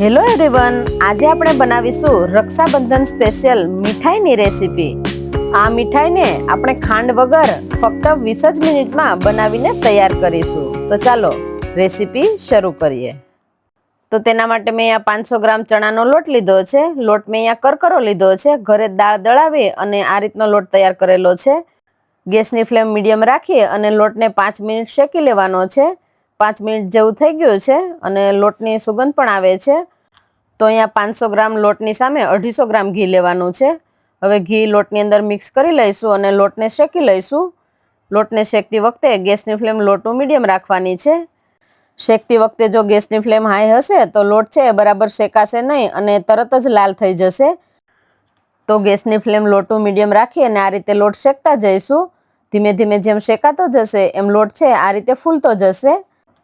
Hello everyone આજે આપણે બનાવીશું રક્ષાબંધન સ્પેશિયલ મીઠાઈની રેસીપી આ મીઠાઈને આપણે ખાંડ વગર ફક્ત વીસ જ મિનિટમાં બનાવીને તૈયાર કરીશું. તો ચાલો રેસીપી શરૂ કરીએ. તો તેના માટે મેં અહીંયા પાંચસો ગ્રામ ચણાનો લોટ લીધો છે. લોટ મેં અહીંયા કરકરો લીધો છે. ઘરે દાળ દળાવી અને આ રીતનો લોટ તૈયાર કરેલો છે. ગેસની ફ્લેમ મીડિયમ રાખી અને લોટને પાંચ મિનિટ શેકી લેવાનો છે. પાંચ મિનિટ જેવું થઈ ગયું છે અને લોટની સુગંધ પણ આવે છે. તો અહીંયા પાંચસો ગ્રામ લોટની સામે અઢીસો ગ્રામ ઘી લેવાનું છે. હવે ઘી લોટની અંદર મિક્સ કરી લઈશું અને લોટને શેકી લઈશું. લોટને શેકતી વખતે ગેસની ફ્લેમ લોટનું મીડિયમ રાખવાની છે. શેકતી વખતે જો ગેસની ફ્લેમ હાઈ હશે તો લોટ છે એ બરાબર શેકાશે નહીં અને તરત જ લાલ થઈ જશે. તો ગેસની ફ્લેમ લોટનું મીડિયમ રાખી અને આ રીતે લોટ શેકતા જઈશું. ધીમે ધીમે જેમ શેકાતો જશે એમ લોટ છે આ રીતે ફૂલતો જશે.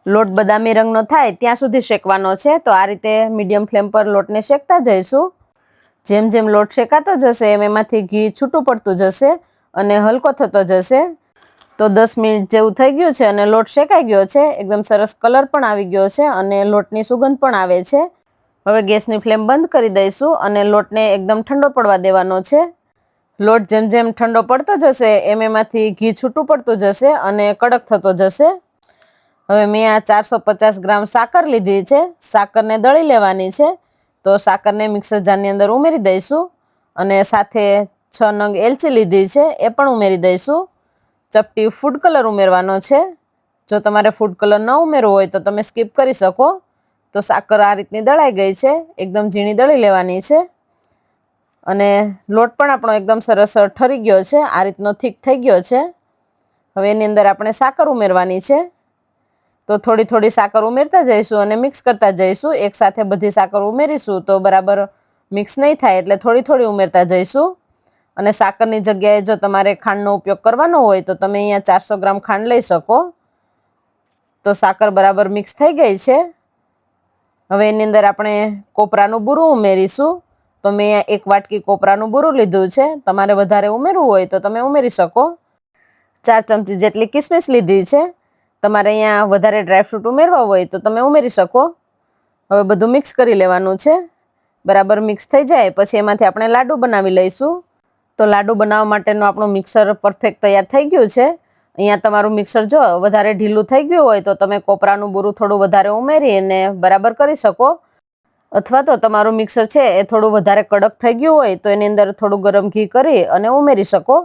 લોટ બદામી રંગનો થાય, ત્યાં સુધી શેકવાનો છે. તો આ રીતે મીડિયમ ફ્લેમ પર લોટને શેકતા જઈશું. જેમ જેમ લોટ શેકાતો જશે, એમ એમાંથી ઘી છૂટું પડતું જશે અને હલકો થતો જશે. તો દસ મિનિટ જેવું થઈ ગયું છે અને લોટ શેકાઈ ગયો છે. એકદમ સરસ કલર પણ આવી ગયો છે અને લોટની સુગંધ પણ આવે છે. હવે ગેસની ફ્લેમ બંધ કરી દઈશું અને લોટને એકદમ ઠંડો પડવા દેવાનો છે. લોટ જેમ જેમ ઠંડો પડતો જશે, એમ એમાંથી ઘી છૂટું પડતું જશે અને કડક થતો જશે. હવે મેં આ ચારસો પચાસ ગ્રામ સાકર લીધી છે. સાકરને દળી લેવાની છે. તો સાકરને મિક્સર જારની અંદર ઉમેરી દઈશું અને સાથે છ નંગ એલચી લીધી છે, એ પણ ઉમેરી દઈશું. ચપટી ફૂડ કલર ઉમેરવાનો છે. જો તમારે ફૂડ કલર ન ઉમેરવો હોય તો તમે સ્કીપ કરી શકો. તો સાકર આ રીતની દળાઈ ગઈ છે, એકદમ ઝીણી દળી લેવાની છે. અને લોટ પણ આપણો એકદમ સરસ ઠરી ગયો છે, આ રીતનો થીક થઈ ગયો છે. હવે એની અંદર આપણે સાકર ઉમેરવાની છે. તો થોડી થોડી સાકર ઉમેરતા જઈશું અને મિક્સ કરતા જઈશું. એકસાથે બધી સાકર ઉમેરીશું તો બરાબર મિક્સ નહીં થાય એટલે થોડી થોડી ઉમેરતા જઈશું. અને સાકરની જગ્યાએ જો તમારે ખાંડનો ઉપયોગ કરવાનો હોય તો તમે અહીંયા ચારસો ગ્રામ ખાંડ લઈ શકો. તો સાકર બરાબર મિક્સ થઈ ગઈ છે. હવે એની અંદર આપણે કોપરાનું બૂરું ઉમેરીશું. તો મેં અહીંયા એક વાટકી કોપરાનું બૂરું લીધું છે. તમારે વધારે ઉમેરવું હોય તો તમે ઉમેરી શકો. ચાર ચમચી જેટલી કિસમિસ લીધી છે. તમારે અહીંયા વધારે ડ્રાયફ્રૂટ ઉમેરવા હોય તો તમે ઉમેરી શકો. હવે બધું મિક્સ કરી લેવાનું છે. બરાબર મિક્સ થઈ જાય, પછી એમાંથી આપણે લાડુ બનાવી લઈશું. તો લાડુ બનાવવા માટેનું આપણું મિક્સર પરફેક્ટ તૈયાર થઈ ગયું છે. અહીંયા તમારું મિક્સર જો વધારે ઢીલું થઈ ગયું હોય તો તમે કોપરાનું બૂરું થોડું વધારે ઉમેરી અને બરાબર કરી શકો. અથવા તો તમારું મિક્સર છે એ થોડું વધારે કડક થઈ ગયું હોય તો એની અંદર થોડું ગરમ ઘી કરી અને ઉમેરી શકો.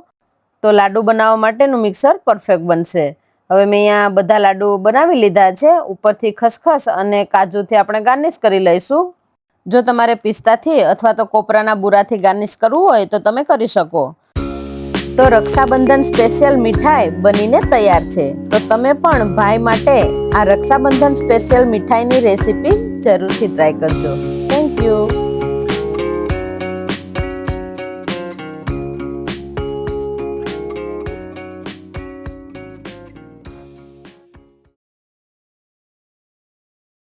તો લાડુ બનાવવા માટેનું મિક્સર પરફેક્ટ બનશે. હવે મેં અહીંયા બધા લાડુ બનાવી લીધા છે, ઉપરથી ખસખસ અને કાજુથી આપણે ગાર્નિશ કરી લઈશું. જો તમારે પિસ્તાથી અથવા તો કોપરાના બુરાથી ગાર્નિશ કરવું હોય તો તમે કરી શકો. તો રક્ષાબંધન સ્પેશિયલ મીઠાઈ બનીને તૈયાર છે. તો તમે પણ ભાઈ માટે આ રક્ષાબંધન સ્પેશિયલ મીઠાઈની રેસીપી જરૂરથી ટ્રાય કરજો.